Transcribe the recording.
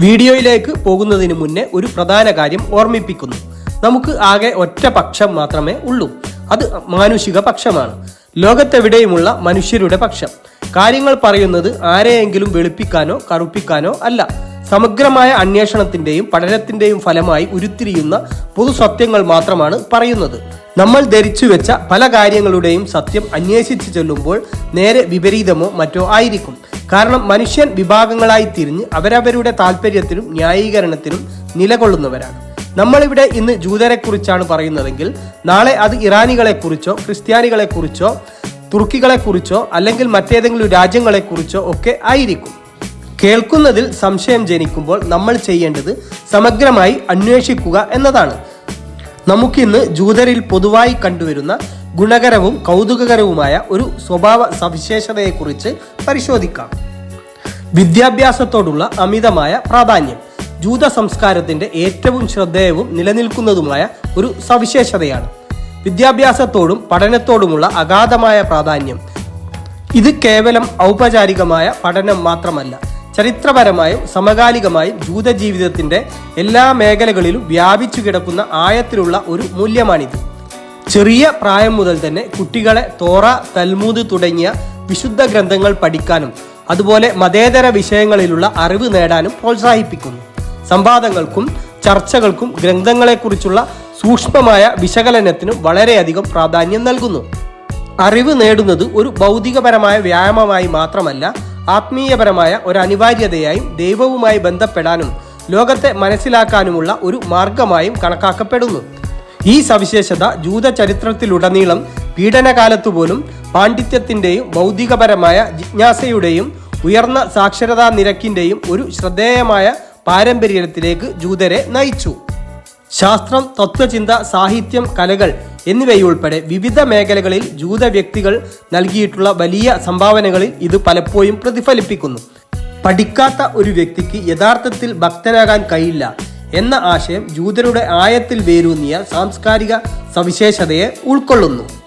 വീഡിയോയിലേക്ക് പോകുന്നതിന് മുന്നേ ഒരു പ്രധാന കാര്യം ഓർമ്മിപ്പിക്കുന്നു. നമുക്ക് ആകെ ഒറ്റ പക്ഷം മാത്രമേ ഉള്ളൂ. അത് മാനുഷിക പക്ഷമാണ്. ലോകത്തെവിടെയുമുള്ള മനുഷ്യരുടെ പക്ഷം. കാര്യങ്ങൾ പറയുന്നത് ആരെയെങ്കിലും വെളുപ്പിക്കാനോ കറുപ്പിക്കാനോ അല്ല. സമഗ്രമായ അന്വേഷണത്തിന്റെയും പഠനത്തിന്റെയും ഫലമായി ഉരുത്തിരിയുന്ന പൊതുസത്യങ്ങൾ മാത്രമാണ് പറയുന്നത്. നമ്മൾ ധരിച്ചു വെച്ച പല കാര്യങ്ങളുടെയും സത്യം അന്വേഷിച്ചു ചെല്ലുമ്പോൾ നേരെ വിപരീതമോ മറ്റോ ആയിരിക്കും. കാരണം മനുഷ്യൻ വിഭാഗങ്ങളായി തിരിഞ്ഞ് അവരവരുടെ താല്പര്യത്തിനും ന്യായീകരണത്തിനും നിലകൊള്ളുന്നവരാണ്. നമ്മളിവിടെ ഇന്ന് ജൂതരെക്കുറിച്ചാണ് പറയുന്നതെങ്കിൽ നാളെ അത് ഇറാനികളെക്കുറിച്ചോ ക്രിസ്ത്യാനികളെക്കുറിച്ചോ തുർക്കികളെക്കുറിച്ചോ അല്ലെങ്കിൽ മറ്റേതെങ്കിലും രാജ്യങ്ങളെക്കുറിച്ചോ ഒക്കെ ആയിരിക്കും. കേൾക്കുന്നതിൽ സംശയം ജനിക്കുമ്പോൾ നമ്മൾ ചെയ്യേണ്ടത് സമഗ്രമായി അന്വേഷിക്കുക എന്നതാണ്. നമുക്കിന്ന് ജൂതരിൽ പൊതുവായി കണ്ടുവരുന്ന ഗുണകരവും കൗതുകകരവുമായ ഒരു സ്വഭാവ സവിശേഷതയെക്കുറിച്ച് പരിശോധിക്കാം. വിദ്യാഭ്യാസത്തോടുള്ള അമിതമായ പ്രാധാന്യം ജൂത സംസ്കാരത്തിന്റെ ഏറ്റവും ശ്രദ്ധേയവും നിലനിൽക്കുന്നതുമായ ഒരു സവിശേഷതയാണ്. വിദ്യാഭ്യാസത്തോടും പഠനത്തോടുമുള്ള അഗാധമായ പ്രാധാന്യം. ഇത് കേവലം ഔപചാരികമായ പഠനം മാത്രമല്ല ചരിത്രപരമായും സമകാലികമായും ജൂത ജീവിതത്തിന്റെ എല്ലാ മേഖലകളിലും വ്യാപിച്ചു കിടക്കുന്ന ആയത്തിലുള്ള ഒരു മൂല്യമാണിത്. ചെറിയ പ്രായം മുതൽ തന്നെ കുട്ടികളെ തോറ തൽമൂദ് തുടങ്ങിയ വിശുദ്ധ ഗ്രന്ഥങ്ങൾ പഠിക്കാനും അതുപോലെ മതേതര വിഷയങ്ങളിലുള്ള അറിവ് നേടാനും പ്രോത്സാഹിപ്പിക്കുന്നു. സംവാദങ്ങൾക്കും ചർച്ചകൾക്കും ഗ്രന്ഥങ്ങളെക്കുറിച്ചുള്ള സൂക്ഷ്മമായ വിശകലനത്തിനും വളരെയധികം പ്രാധാന്യം നൽകുന്നു. അറിവ് നേടുന്നത് ഒരു ഭൗതികപരമായ വ്യായാമമായി മാത്രമല്ല ആത്മീയപരമായ ഒരു അനിവാര്യതയായും ദൈവവുമായി ബന്ധപ്പെടാനും ലോകത്തെ മനസ്സിലാക്കാനുമുള്ള ഒരു മാർഗമായും കണക്കാക്കപ്പെടുന്നു. ഈ സവിശേഷത ജൂത ചരിത്രത്തിലുടനീളം പീഡനകാലത്തുപോലും പാണ്ഡിത്യത്തിന്റെയും ഭൗതികപരമായ ജിജ്ഞാസയുടെയും ഉയർന്ന സാക്ഷരതാ നിരക്കിന്റെയും ഒരു ശ്രദ്ധേയമായ പാരമ്പര്യത്തിലേക്ക് ജൂതരെ നയിച്ചു. ശാസ്ത്രം തത്വചിന്ത സാഹിത്യം കലകൾ എന്നിവയുൾപ്പെടെ വിവിധ മേഖലകളിൽ ജൂത വ്യക്തികൾ നൽകിയിട്ടുള്ള വലിയ സംഭാവനകളിൽ ഇത് പലപ്പോഴും പ്രതിഫലിപ്പിക്കുന്നു. പഠിക്കാത്ത ഒരു വ്യക്തിക്ക് യഥാർത്ഥത്തിൽ ഭക്തനാകാൻ കഴിയില്ല എന്ന ആശയം ജൂതരുടെ ആയത്തിൽ വേരൂന്നിയ സാംസ്കാരിക സവിശേഷതയെ ഉൾക്കൊള്ളുന്നു.